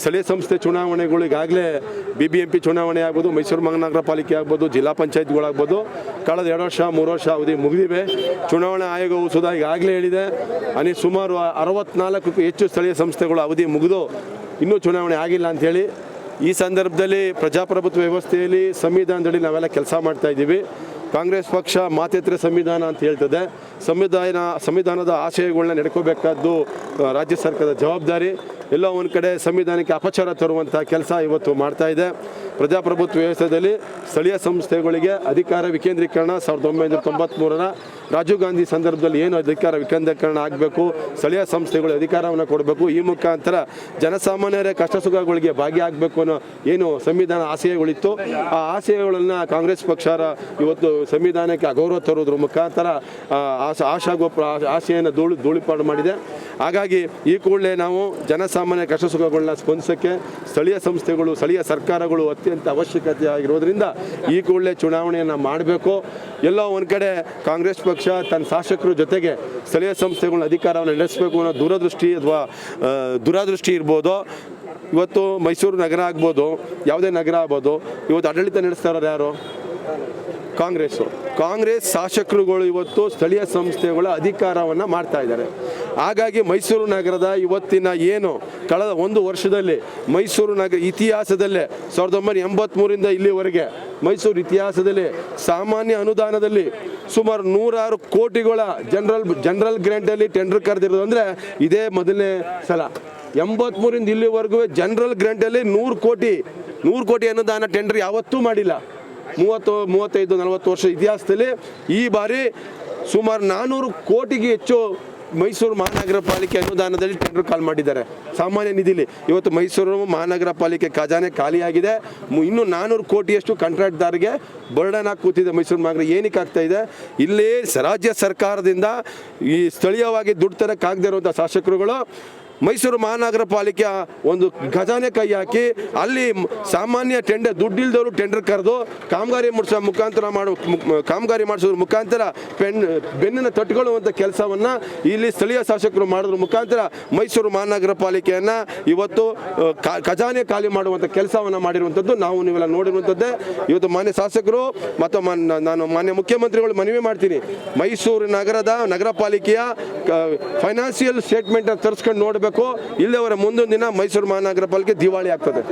ಸ್ಥಳೀಯ ಸಂಸ್ಥೆ ಚುನಾವಣೆಗಳು ಈಗಾಗಲೇ ಬಿ ಬಿ ಎಂ ಪಿ ಚುನಾವಣೆ ಆಗ್ಬೋದು, ಮೈಸೂರು ಮಹಾನಗರ ಪಾಲಿಕೆ ಆಗ್ಬೋದು, ಜಿಲ್ಲಾ ಪಂಚಾಯತ್ಗಳಾಗ್ಬೋದು, ಕಳೆದ ಎರಡು ವರ್ಷ, ಮೂರು ವರ್ಷ ಅವಧಿ ಮುಗಿದಿವೆ. ಚುನಾವಣಾ ಆಯೋಗವು ಸುಧಾ ಈಗಾಗಲೇ ಹೇಳಿದೆ ಅನಿ ಸುಮಾರು ಅರವತ್ನಾಲ್ಕಕ್ಕೂ ಹೆಚ್ಚು ಸ್ಥಳೀಯ ಸಂಸ್ಥೆಗಳು ಅವಧಿ ಮುಗಿದು ಇನ್ನೂ ಚುನಾವಣೆ ಆಗಿಲ್ಲ ಅಂಥೇಳಿ ಈ ಸಂದರ್ಭದಲ್ಲಿ ಪ್ರಜಾಪ್ರಭುತ್ವ ವ್ಯವಸ್ಥೆಯಲ್ಲಿ ಸಂವಿಧಾನದಲ್ಲಿ ನಾವೆಲ್ಲ ಕೆಲಸ ಮಾಡ್ತಾ ಇದ್ದೀವಿ. ಕಾಂಗ್ರೆಸ್ ಪಕ್ಷ ಮಾತೇತರ ಸಂವಿಧಾನ ಅಂತ ಹೇಳ್ತದೆ. ಸಂವಿಧಾನ, ಸಂವಿಧಾನದ ಆಶಯಗಳನ್ನ ನಡ್ಕೋಬೇಕಾದ್ದು ರಾಜ್ಯ ಸರ್ಕಾರದ ಜವಾಬ್ದಾರಿ. ಎಲ್ಲೋ ಒಂದು ಕಡೆ ಸಂವಿಧಾನಕ್ಕೆ ಅಪಚಾರ ತರುವಂಥ ಕೆಲಸ ಇವತ್ತು ಮಾಡ್ತಾ ಇದೆ. ಪ್ರಜಾಪ್ರಭುತ್ವ ವ್ಯವಸ್ಥೆಯಲ್ಲಿ ಸ್ಥಳೀಯ ಸಂಸ್ಥೆಗಳಿಗೆ ಅಧಿಕಾರ ವಿಕೇಂದ್ರೀಕರಣ ಸಾವಿರದ ಒಂಬೈನೂರ ತೊಂಬತ್ತ್ಮೂರರ ರಾಜೀವ್ ಗಾಂಧಿ ಸಂದರ್ಭದಲ್ಲಿ ಏನು ಅಧಿಕಾರ ವಿಕೇಂದ್ರೀಕರಣ ಆಗಬೇಕು, ಸ್ಥಳೀಯ ಸಂಸ್ಥೆಗಳು ಅಧಿಕಾರವನ್ನು ಕೊಡಬೇಕು, ಈ ಮುಖಾಂತರ ಜನಸಾಮಾನ್ಯರ ಕಷ್ಟ ಸುಖಗಳಿಗೆ ಭಾಗಿಯಾಗಬೇಕು ಅನ್ನೋ ಏನು ಸಂವಿಧಾನ ಆಶಯಗಳಿತ್ತು. ಆ ಆಶಯಗಳನ್ನು ಕಾಂಗ್ರೆಸ್ ಪಕ್ಷ ಇವತ್ತು ಸಂವಿಧಾನಕ್ಕೆ ಅಗೌರವ ತರೋದ್ರ ಮುಖಾಂತರ ಆಶಾ ಆಶ ಆಶಾಗೋಪ ಆಶೆಯನ್ನು ಧೂಳು ಧೂಳಿಪಾಡು ಮಾಡಿದೆ. ಹಾಗಾಗಿ ಈ ಕೂಡಲೇ ನಾವು ಜನಸಾಮಾನ್ಯ ಕಷ್ಟ ಸುಖಗಳನ್ನ ಸ್ಪಂದಿಸೋಕ್ಕೆ ಸ್ಥಳೀಯ ಸಂಸ್ಥೆಗಳು, ಸ್ಥಳೀಯ ಸರ್ಕಾರಗಳು ಅತ್ಯಂತ ಅವಶ್ಯಕತೆ ಆಗಿರೋದ್ರಿಂದ ಈ ಕೂಡಲೇ ಚುನಾವಣೆಯನ್ನು ಮಾಡಬೇಕು. ಎಲ್ಲೋ ಒಂದು ಕಡೆ ಕಾಂಗ್ರೆಸ್ ಪಕ್ಷ ತನ್ನ ಶಾಸಕರ ಜೊತೆಗೆ ಸ್ಥಳೀಯ ಸಂಸ್ಥೆಗಳನ್ನ ಅಧಿಕಾರವನ್ನು ನಡೆಸಬೇಕು ಅನ್ನೋ ದೂರದೃಷ್ಟಿ ಅಥವಾ ದುರಾದೃಷ್ಟಿ ಇರ್ಬೋದು. ಇವತ್ತು ಮೈಸೂರು ನಗರ ಆಗ್ಬೋದು, ಯಾವುದೇ ನಗರ ಆಗ್ಬೋದು, ಇವತ್ತು ಆಡಳಿತ ನಡೆಸ್ತಾ ಇರೋರು ಯಾರು? ಕಾಂಗ್ರೆಸ್ಸು. ಕಾಂಗ್ರೆಸ್ ಶಾಸಕರುಗಳು ಇವತ್ತು ಸ್ಥಳೀಯ ಸಂಸ್ಥೆಗಳ ಅಧಿಕಾರವನ್ನು ಮಾಡ್ತಾ ಇದ್ದಾರೆ. ಹಾಗಾಗಿ ಮೈಸೂರು ನಗರದ ಇವತ್ತಿನ ಏನು ಕಳೆದ ಒಂದು ವರ್ಷದಲ್ಲಿ ಮೈಸೂರು ನಗರ ಇತಿಹಾಸದಲ್ಲೇ ಸಾವಿರದ ಒಂಬೈನೂರ ಎಂಬತ್ತ್ಮೂರಿಂದ ಇಲ್ಲಿವರೆಗೆ ಮೈಸೂರು ಇತಿಹಾಸದಲ್ಲಿ ಸಾಮಾನ್ಯ ಅನುದಾನದಲ್ಲಿ ಸುಮಾರು ನೂರಾರು ಕೋಟಿಗಳ ಜನರಲ್ ಜನರಲ್ ಗ್ರ್ಯಾಂಟಲ್ಲಿ ಟೆಂಡರ್ ಕರೆದಿರೋದು ಅಂದರೆ ಇದೇ ಮೊದಲನೇ ಸಲ. ಎಂಬತ್ಮೂರಿಂದ ಇಲ್ಲಿವರೆಗೂ ಜನರಲ್ ಗ್ರ್ಯಾಂಟಲ್ಲಿ ನೂರು ಕೋಟಿ ನೂರು ಕೋಟಿ ಅನುದಾನ ಟೆಂಡರ್ ಯಾವತ್ತೂ ಮಾಡಿಲ್ಲ. ಮೂವತ್ತು, ಮೂವತ್ತೈದು, ನಲವತ್ತು ವರ್ಷ ಇತಿಹಾಸದಲ್ಲಿ ಈ ಬಾರಿ ಸುಮಾರು ನಾನ್ನೂರು ಕೋಟಿಗೆ ಹೆಚ್ಚು ಮೈಸೂರು ಮಹಾನಗರ ಪಾಲಿಕೆ ಅನುದಾನದಲ್ಲಿ ಟೆಂಡರ್ ಕಾಲ್ ಮಾಡಿದ್ದಾರೆ. ಸಾಮಾನ್ಯ ನಿಧಿಲಿ. ಇವತ್ತು ಮೈಸೂರು ಮಹಾನಗರ ಪಾಲಿಕೆ ಖಜಾನೆ ಖಾಲಿಯಾಗಿದೆ. ಇನ್ನು ನಾನ್ನೂರು ಕೋಟಿಯಷ್ಟು ಕಾಂಟ್ರಾಕ್ಟ್ದಾರಿಗೆ ಬರ್ಡನ್ ಆಗಿ ಮೈಸೂರು ಮಹಾನಗರ. ಏನಕ್ಕೆ ಆಗ್ತಾ ಇದೆ? ಇಲ್ಲಿ ರಾಜ್ಯ ಸರ್ಕಾರದಿಂದ ಈ ಸ್ಥಳೀಯವಾಗಿ ದುಡ್ಡು ತರಕ್ಕಾಗದೇ ಇರುವಂಥ ಶಾಸಕರುಗಳು ಮೈಸೂರು ಮಹಾನಗರ ಪಾಲಿಕೆ ಒಂದು ಖಜಾನೆ ಕೈ ಹಾಕಿ ಅಲ್ಲಿ ಸಾಮಾನ್ಯ ಟೆಂಡರ್ ದುಡ್ಡಿಲ್ದವರು ಟೆಂಡರ್ ಕರೆದು ಕಾಮಗಾರಿ ಮುಡಿಸುವ ಮುಖಾಂತರ ಮಾಡುವ ಕಾಮಗಾರಿ ಮಾಡಿಸೋದ್ರ ಮುಖಾಂತರ ಪೆನ್ ಬೆನ್ನಿನ ತಟ್ಟುಕೊಳ್ಳುವಂಥ ಕೆಲಸವನ್ನು ಇಲ್ಲಿ ಸ್ಥಳೀಯ ಶಾಸಕರು ಮಾಡೋದ್ರ ಮುಖಾಂತರ ಮೈಸೂರು ಮಹಾನಗರ ಪಾಲಿಕೆಯನ್ನು ಇವತ್ತು ಖಜಾನೆ ಖಾಲಿ ಮಾಡುವಂಥ ಕೆಲಸವನ್ನು ಮಾಡಿರುವಂಥದ್ದು ನಾವು ನೀವೆಲ್ಲ ನೋಡಿರುವಂಥದ್ದೇ ಇವತ್ತು ಮಾನ್ಯ ಶಾಸಕರು ಮತ್ತು ನಾನು ಮಾನ್ಯ ಮುಖ್ಯಮಂತ್ರಿಗಳು ಮನವಿ ಮಾಡ್ತೀನಿ. ಮೈಸೂರು ನಗರದ ನಗರ ಪಾಲಿಕೆಯ ಫೈನಾನ್ಸಿಯಲ್ ಸ್ಟೇಟ್ಮೆಂಟ್ ತರಿಸ್ಕೊಂಡು ನೋಡಬೇಕು. ಇಲ್ಲವರ ಮುಂದೊಂದು ದಿನ ಮೈಸೂರು ಮಹಾನಗರ ಪಾಲಿಕೆ ದಿವಾಳಿ ಆಗ್ತದೆ.